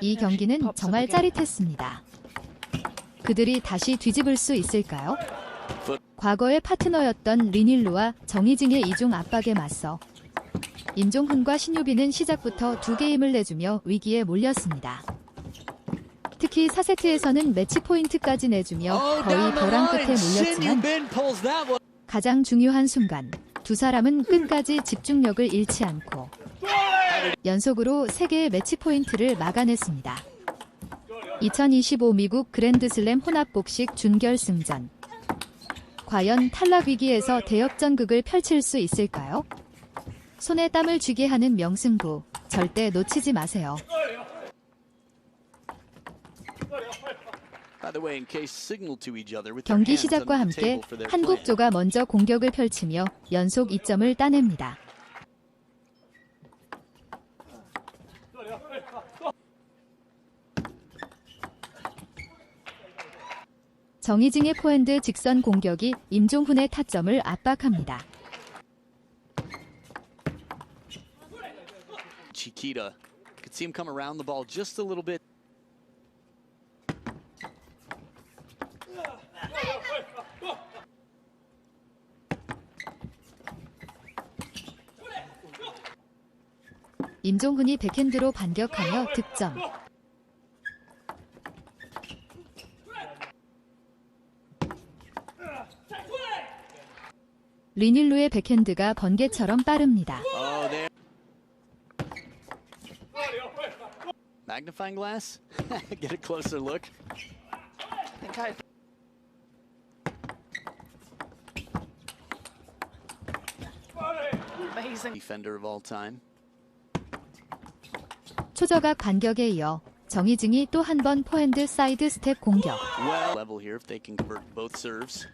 이 경기는 정말 짜릿했습니다. 그들이 다시 뒤집을 수 있을까요? 과거의 파트너였던 리닐루와 정희징의 이중 압박에 맞서 임종훈과 신유빈은 시작부터 두 게임을 내주며 위기에 몰렸습니다. 특히 4세트에서는 매치 포인트까지 내주며 Oh, 거의 벼랑 끝에 몰렸지만 가장 중요한 순간 두 사람은 끝까지 집중력을 잃지 않고 연속으로 3개의 매치 포인트를 막아냈습니다. 2025 미국 그랜드슬램 혼합복식 준결승전. 과연 탈락 위기에서 대역전극을 펼칠 수 있을까요? 손에 땀을 쥐게 하는 명승부. 절대 놓치지 마세요. 경기 시작과 함께 한국조가 먼저 공격을 펼치며 연속 2점을 따냅니다. 정희징의 포핸드 직선 공격이 임종훈의 타점을 압박합니다. Chiquita. Could see him come around the ball just a little bit. 임종훈이 백핸드로 반격하며 득점. 리닐루의 백핸드가 번개처럼 빠릅니다. Oh, there. Magnifying glass? Get a closer look. think I amazing. Defender of all time. 초저각 반격에 이어 정희징이 또 한 번 포핸드 사이드 스텝 공격. Well, level here if they can convert both serves.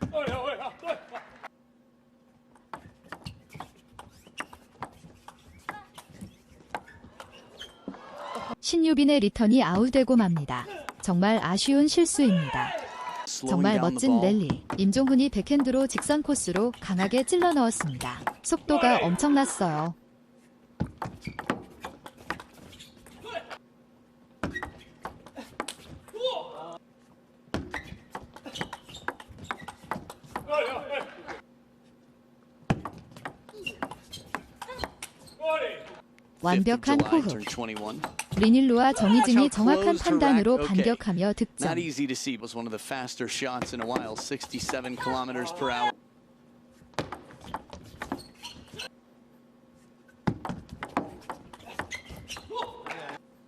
신유빈의 리턴이 아웃되고 맙니다. 정말 아쉬운 실수입니다. 정말 멋진. 랠리. 임종훈이 백핸드로 직선 코스로 강하게 찔러 넣었습니다. 속도가 엄청났어요. 완벽한 5th of July, 호흡. Turned 21. 리닐루와 정희징이 Watch how 정확한 판단으로. 반격하며 득점. Not easy to see. It was one of the faster shots in a while. 67 kilometers per hour.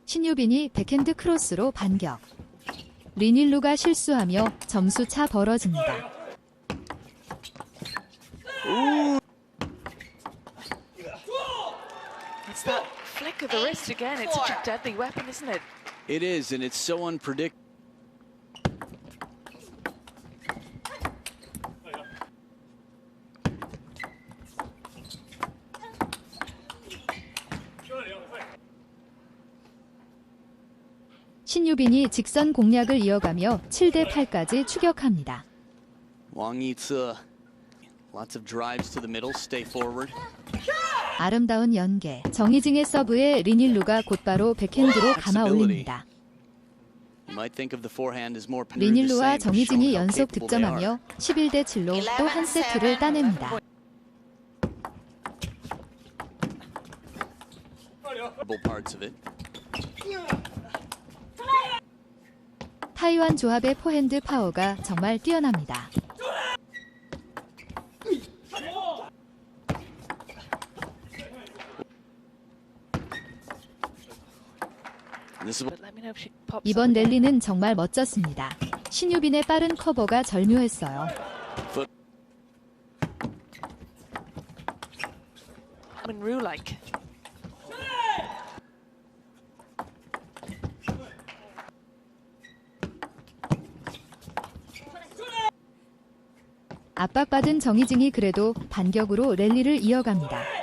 신유빈이 백핸드 크로스로 반격. 리닐루가 실수하며 점수 차 벌어집니다. It's that of the wrist again. It's such a deadly weapon, isn't it? It is, and it's so unpredictable. 신유빈이 직선 공략을 이어가며 7대 8까지 추격합니다. Wang Yitze. Lots of drives to the middle. Stay forward. 아름다운 연계. 정희징의 서브에 리닐루가 곧바로 백핸드로 감아 올립니다. 리닐루와 정희징이 연속. 득점하며 11대 7로 또 한 세트를 따냅니다. 타이완 조합의 포핸드 파워가 정말 뛰어납니다. And this is what But let me know if she pops. 이번. 랠리는 정말 멋졌습니다. 신유빈의 빠른 커버가 절묘했어요. 압박받은 정희징이 그래도 반격으로 랠리를 이어갑니다.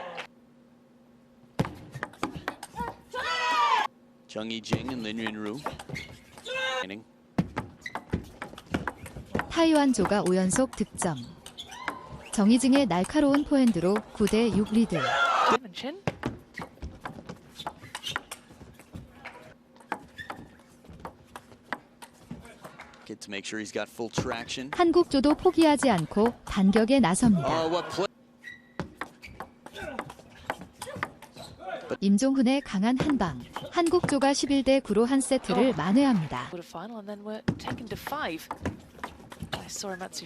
Jung Jing and Lin Yunru. Inning. 타이완조가 5연속 득점. 정희징의 날카로운 포핸드로 9대 6 리드. And chin. Get to make sure he's got full traction. 한국조도 포기하지 않고 반격에 나섭니다. Oh, what play? 임종훈의 강한 한방. 한국조가 11대 9로 한 세트를 만회합니다. Saw Matsu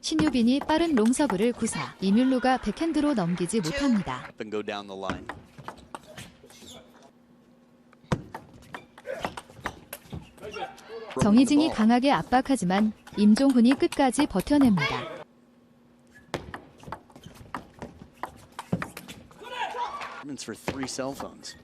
신유빈이 빠른 롱서브를 구사. 이뮬루가 백핸드로 넘기지 못합니다. 정희진이 강하게 압박하지만 임종훈이 끝까지 버텨냅니다. Performance for three cell phones.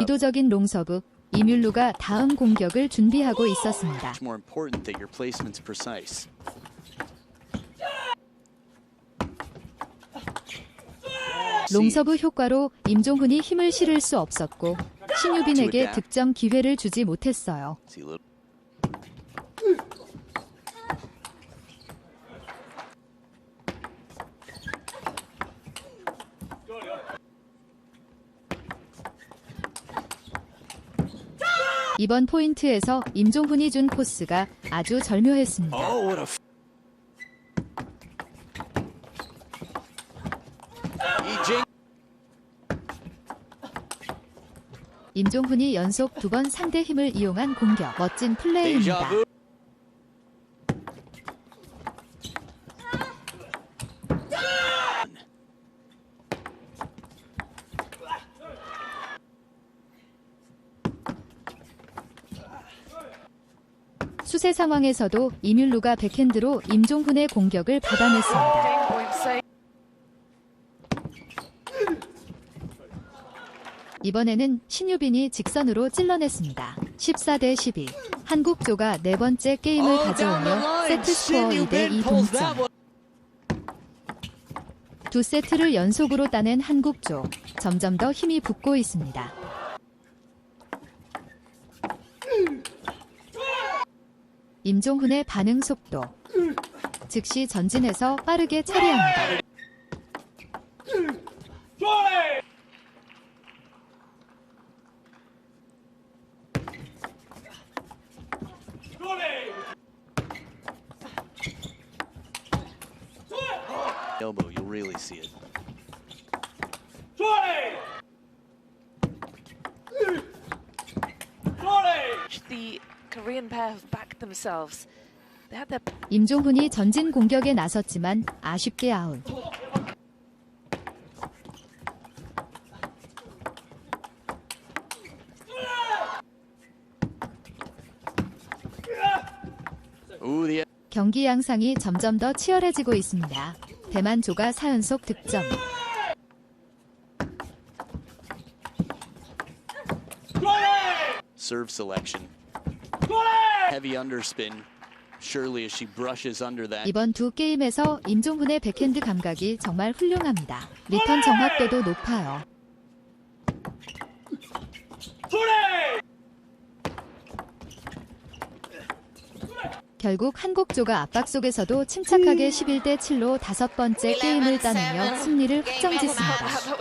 의도적인 롱서브. 이뮬루가 다음 공격을 준비하고 있었습니다. It's more important that your placement's precise. 롱서브 효과로 임종훈이 힘을 실을 수 없었고 신유빈에게 득점 기회를 주지 못했어요. 이번 포인트에서 임종훈이 준 코스가 아주 절묘했습니다. Oh, 임종훈이 연속 두 번 상대 힘을 이용한 공격. 멋진 플레이입니다. 수세 상황에서도 이뮬루가 백핸드로 임종훈의 공격을 받아냈습니다. 이번에는 신유빈이 직선으로 찔러냈습니다. 14대 12. 한국조가 네 번째 게임을 the 가져오며. 세트 스코어 Shin 2대 Yubin 2 pulls 동점. one. 두 세트를 연속으로 따낸 한국조. 점점 더 힘이 붙고 있습니다. 임종훈의 반응 속도. 즉시 전진해서 빠르게 처리합니다. Elbow, you'll really see it. The Korean pair have 임종훈이 전진 공격에 나섰지만 아쉽게 아웃. 경기 양상이 점점 더 치열해지고 있습니다. 대만 조가 4연속 득점. serve selection. Heavy underspin. Surely as she brushes under that. 이번 두 게임에서 임종훈의 백핸드 감각이 정말 훌륭합니다. 리턴 정확도도 높아요. 결국 한국조가 압박 속에서도 침착하게 11대 7로 다섯 번째 게임을 따내며 승리를 확정짓습니다.